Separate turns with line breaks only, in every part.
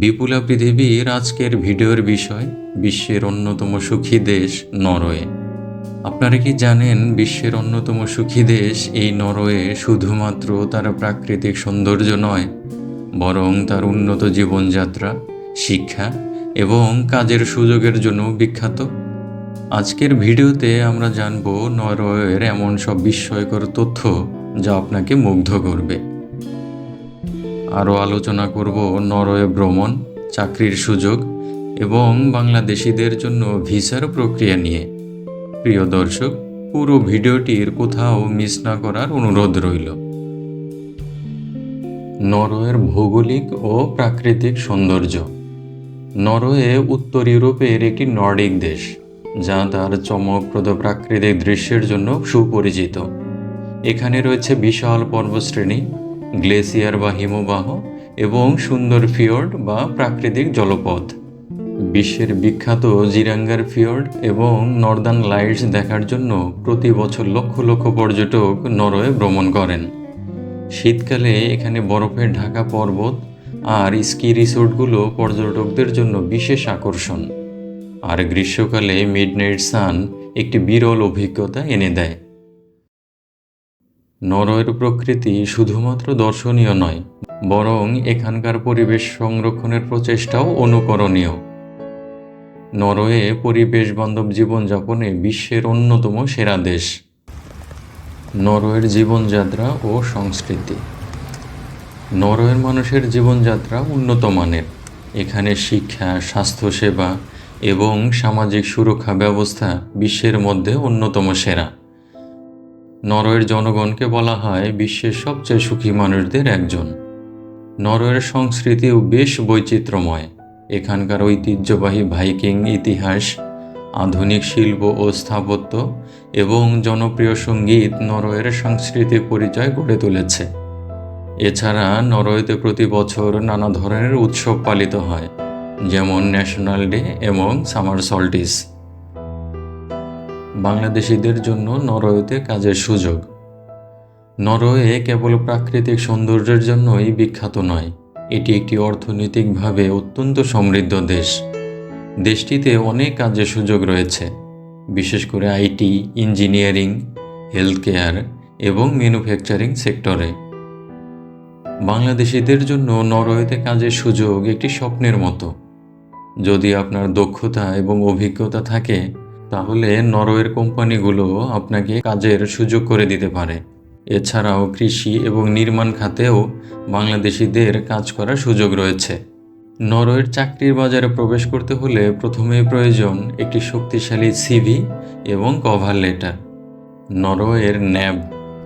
বিপুলা পৃথিবীর আজকের ভিডিওর বিষয়, বিশ্বের অন্যতম সুখী দেশ নরওয়ে। আপনারা কি জানেন বিশ্বের অন্যতম সুখী দেশ এই নরওয়ে শুধুমাত্র তার প্রাকৃতিক সৌন্দর্য নয়, বরং তার উন্নত জীবনযাত্রা, শিক্ষা এবং কাজের সুযোগের জন্য বিখ্যাত? আজকের ভিডিওতে আমরা জানব নরওয়ের এমন সব বিস্ময়কর তথ্য যা আপনাকে মুগ্ধ করবে। আরও আলোচনা করব নরওয়ে ভ্রমণ, চাকরির সুযোগ এবং বাংলাদেশিদের জন্য ভিসার প্রক্রিয়া নিয়ে। প্রিয় দর্শক, পুরো ভিডিওটির কোথাও মিস না করার অনুরোধ রইল। নরওয়ের ভৌগোলিক ও প্রাকৃতিক সৌন্দর্য। নরওয়ে উত্তর ইউরোপের একটি নর্ডিক দেশ, যা তার চমকপ্রদ প্রাকৃতিক দৃশ্যের জন্য সুপরিচিত। এখানে রয়েছে বিশাল পর্বতশ্রেণী গ্লেসিয়ার বা হিমবাহ এবং সুন্দর ফিয়র্ড বা প্রাকৃতিক জলপথ। বিশ্বের বিখ্যাত জিরাঙ্গার ফিয়র্ড এবং নর্দার্ন লাইটস দেখার জন্য প্রতি বছর লক্ষ লক্ষ পর্যটক নরওয়ে ভ্রমণ করেন। শীতকালে এখানে বরফে ঢাকা পর্বত আর স্কি রিসোর্টগুলো পর্যটকদের জন্য বিশেষ আকর্ষণ। আর গ্রীষ্মকালে মিডনাইট সান একটি বিরল অভিজ্ঞতা এনে দেয়। নরওয়ের প্রকৃতি শুধুমাত্র দর্শনীয় নয়, বরং এখানকার পরিবেশ সংরক্ষণের প্রচেষ্টাও অনুকরণীয়। নরওয়ে পরিবেশ বান্ধব জীবনযাপনে বিশ্বের অন্যতম সেরা দেশ। নরওয়ের জীবনযাত্রা ও সংস্কৃতি। নরওয়ের মানুষের জীবনযাত্রা উন্নত মানের। এখানে শিক্ষা, স্বাস্থ্যসেবা এবং সামাজিক সুরক্ষা ব্যবস্থা বিশ্বের মধ্যে অন্যতম সেরা। নরওয়ের জনগণকে বলা হয় বিশ্বের সবচেয়ে সুখী মানুষদের একজন। নরওয়ের সংস্কৃতিও বেশ বৈচিত্র্যময়। এখানকার ঐতিহ্যবাহী ভাইকিং ইতিহাস, আধুনিক শিল্প ও স্থাপত্য এবং জনপ্রিয় সংগীত নরওয়ের সাংস্কৃতিক পরিচয় গড়ে তুলেছে। এছাড়া নরওয়েতে প্রতি বছর নানা ধরনের উৎসব পালিত হয়, যেমন ন্যাশনাল ডে এবং সামার সল্টিস। বাংলাদেশিদের জন্য নরওয়েতে কাজের সুযোগ। নরওয়ে কেবল প্রাকৃতিক সৌন্দর্যের জন্যই বিখ্যাত নয়, এটি একটি অর্থনৈতিকভাবে অত্যন্ত সমৃদ্ধ দেশ। দেশটিতে অনেক কাজের সুযোগ রয়েছে, বিশেষ করে আইটি, ইঞ্জিনিয়ারিং হেলথ কেয়ার এবং ম্যানুফ্যাকচারিং সেক্টরে। বাংলাদেশিদের জন্য নরওয়েতে কাজের সুযোগ একটি স্বপ্নের মতো। যদি আপনার দক্ষতা এবং অভিজ্ঞতা থাকে তাহলে নরওয়ের কোম্পানিগুলো আপনাকে কাজের সুযোগ করে দিতে পারে। এছাড়াও কৃষি এবং নির্মাণ খাতেও বাংলাদেশিদের কাজ করার সুযোগ রয়েছে। নরওয়ের চাকরির বাজারে প্রবেশ করতে হলে প্রথমেই প্রয়োজন একটি শক্তিশালী সিভি এবং কভার লেটার নরওয়ের NAV,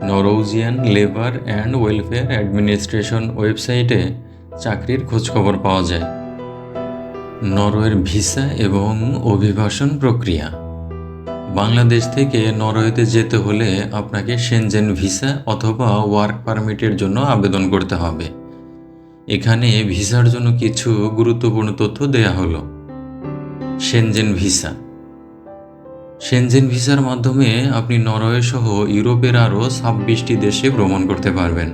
Norwegian labour and welfare administration ওয়েবসাইটে চাকরির খোঁজখবর পাওয়া যায়। নরওয়ের ভিসা এবং অভিবাসন প্রক্রিয়া। বাংলাদেশ থেকে নরওয়েতে যেতে হলে আপনাকে সেনজেন ভিসা অথবা ওয়ার্ক পারমিটের জন্য আবেদন করতে হবে। এখানে ভিসার জন্য কিছু গুরুত্বপূর্ণ তথ্য দেয়া হলো। সেনজেন ভিসা সেনজেন ভিসার মাধ্যমে আপনি নরওয়ে সহ ইউরোপের আরও ছাব্বিশটি দেশে ভ্রমণ করতে পারবেন।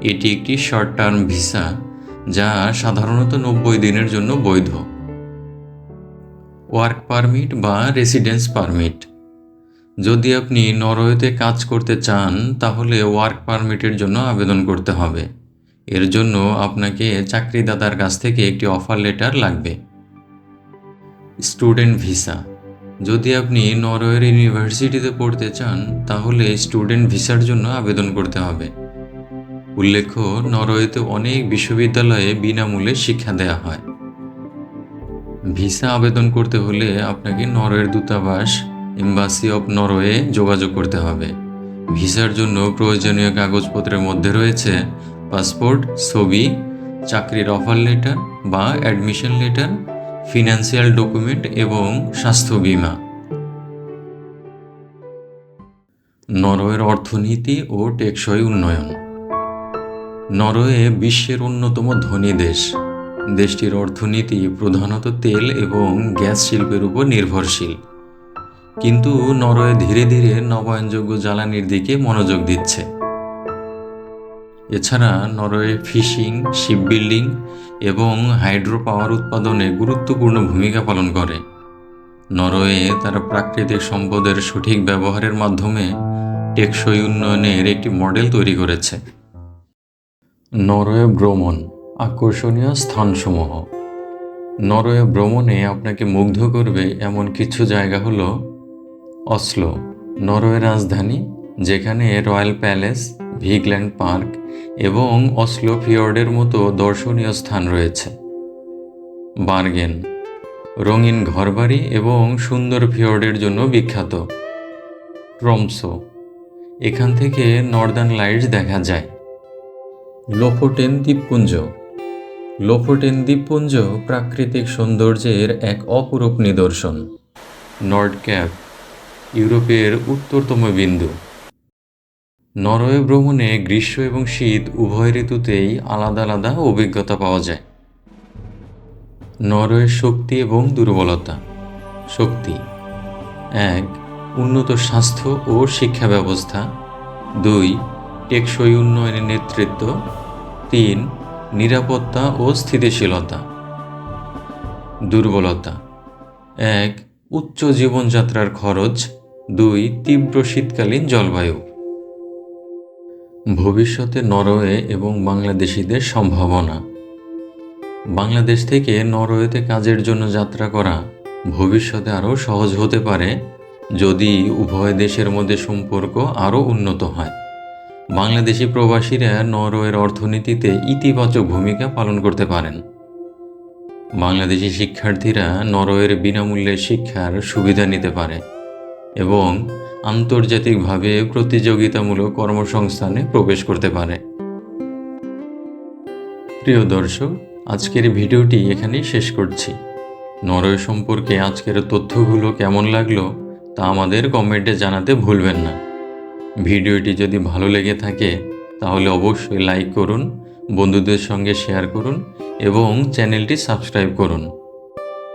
এটি একটি শর্ট টার্ম ভিসা যা সাধারণত নব্বই দিনের জন্য বৈধ। ওয়ার্ক পারমিট বা রেসিডেন্স পারমিট যদি আপনি নরওয়েতে কাজ করতে চান, তাহলে ওয়ার্ক পারমিটের জন্য আবেদন করতে হবে। এর জন্য আপনাকে চাকরিদাতার কাছ থেকে একটি অফার লেটার লাগবে। স্টুডেন্ট ভিসা যদি আপনি নরওয়ের ইউনিভার্সিটিতে পড়তে চান, তাহলে স্টুডেন্ট ভিসার জন্য আবেদন করতে হবে। উল্লেখ্য, নরওয়েতে অনেক বিশ্ববিদ্যালয়ে বিনামূল্যে শিক্ষা দেওয়া হয়। ভিসা আবেদন করতে হলে আপনাকে নরওয়ের দূতাবাস এম্বাসি অব নরওয়ে যোগাযোগ করতে হবে। ভিসার জন্য প্রয়োজনীয় কাগজপত্রের মধ্যে রয়েছে পাসপোর্ট, ছবি, চাকরির অফার লেটার বা অ্যাডমিশন লেটার, ফিনান্সিয়াল ডকুমেন্ট এবং স্বাস্থ্য বিমা। নরওয়ের অর্থনীতি ও টেকসই উন্নয়ন। নরওয়ে বিশ্বের অন্যতম ধনী দেশ। দেশটির অর্থনীতি প্রধানত তেল এবং গ্যাস শিল্পের উপর নির্ভরশীল। কিন্তু নরওয়ে ধীরে ধীরে নবায়নযোগ্য জ্বালানির দিকে মনোযোগ দিচ্ছে। এছাড়া নরওয়ে ফিশিং শিপ বিল্ডিং এবং হাইড্রো পাওয়ার উৎপাদনে গুরুত্বপূর্ণ ভূমিকা পালন করে। নরওয়ে তার প্রাকৃতিক সম্পদের সঠিক ব্যবহারের মাধ্যমে টেকসই উন্নয়নের একটি মডেল তৈরি করেছে। নরওয়ে ভ্রমণ আকর্ষণীয় স্থানসমূহ। নরওয়ে ভ্রমণে আপনাকে মুগ্ধ করবে এমন কিছু জায়গা হলো অসলো, নরওয়ে রাজধানী, যেখানে রয়্যাল প্যালেস, ভিগল্যান্ড পার্ক এবং অসলো ফিয়র্ডের মতো দর্শনীয় স্থান রয়েছে। বার্গেন, রঙিন ঘরবাড়ি এবং সুন্দর ফিয়র্ডের জন্য বিখ্যাত। ট্রমসো এখান থেকে নর্দার্ন লাইটস দেখা যায়। লোফোটেন দ্বীপপুঞ্জ লোফোটেন দ্বীপপুঞ্জ প্রাকৃতিক সৌন্দর্যের এক অপরূপ নিদর্শন। নর্ড ক্যাপ ইউরোপের উত্তরতম বিন্দু। নরওয়ে ভ্রমণে গ্রীষ্ম এবং শীত উভয় ঋতুতেই আলাদা আলাদা অভিজ্ঞতা পাওয়া যায়। নরওয়ের শক্তি এবং দুর্বলতা। শক্তি। এক, উন্নত স্বাস্থ্য ও শিক্ষা ব্যবস্থা। দুই, টেকসই উন্নয়নের নেতৃত্ব। তিন নিরাপত্তা ও স্থিতিশীলতা। দুর্বলতা। এক, উচ্চ জীবনযাত্রার খরচ। দুই, তীব্র শীতকালীন জলবায়ু। ভবিষ্যতে নরওয়ে এবং বাংলাদেশিদের সম্ভাবনা। বাংলাদেশ থেকে নরওয়েতে কাজের জন্য যাত্রা করা ভবিষ্যতে আরও সহজ হতে পারে যদি উভয় দেশের মধ্যে সম্পর্ক আরও উন্নত হয়। বাংলাদেশি প্রবাসীরা নরওয়ের অর্থনীতিতে ইতিবাচক ভূমিকা পালন করতে পারেন। বাংলাদেশি শিক্ষার্থীরা নরওয়ের বিনামূল্যে শিক্ষার সুবিধা নিতে পারে এবং আন্তর্জাতিকভাবে প্রতিযোগিতামূলক কর্মসংস্থানে প্রবেশ করতে পারে। প্রিয় দর্শক, আজকের ভিডিওটি এখানেই শেষ করছি। নরওয়ে সম্পর্কে আজকের তথ্যগুলো কেমন লাগল তা আমাদের কমেন্টে জানাতে ভুলবেন না। ভিডিওটি যদি ভালো লেগে থাকে, তাহলে অবশ্যই লাইক করুন, বন্ধুদের সঙ্গে শেয়ার করুন এবং চ্যানেলটি সাবস্ক্রাইব করুন।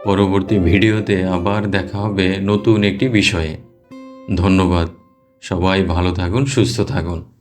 পরবর্তী ভিডিওতে আবার দেখা হবে নতুন একটি বিষয়ে। ধন্যবাদ। সবাই ভালো থাকুন, সুস্থ থাকুন।